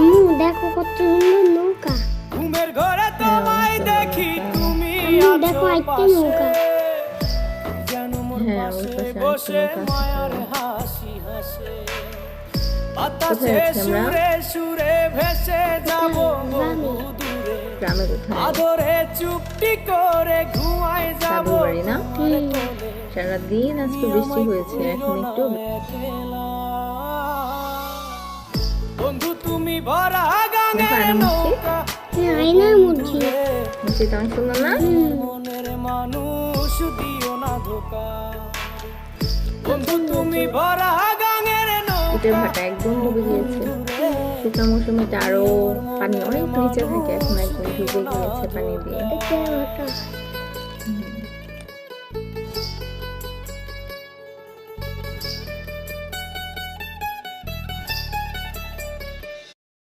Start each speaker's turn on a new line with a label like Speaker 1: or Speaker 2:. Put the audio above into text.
Speaker 1: আম্মু দেখো কত সুন্দর নৌকা।
Speaker 2: ঘুমের ঘরে তোমায় দেখি তুমি
Speaker 1: দেখো একটা নৌকা।
Speaker 3: হ্যাঁ,
Speaker 2: বসে মায়ার হাসি হাসে। বাতাসে? সুরে সুরে ভেসে যাব। বহু দূরে। আদরে চুপটি করে ঘুমায় যাব
Speaker 3: সারাদিন আজকে বৃষ্টি হয়েছে এখন একটু
Speaker 2: ভরা গানের নৌকা
Speaker 1: আয়না মুরগি
Speaker 3: মুসি তো আমি না।
Speaker 2: মনের মানুষ দিও না ধোকা। বন্ধু তুমি ভরা গানের
Speaker 3: ইটের
Speaker 2: নৌকা
Speaker 3: ভাটা একদম ডুবে গিয়েছে। শুকনো মৌসুমে আরও পানি অনেক নিচে থাকে এখন একদম ডুবে গিয়েছে পানি দিয়ে।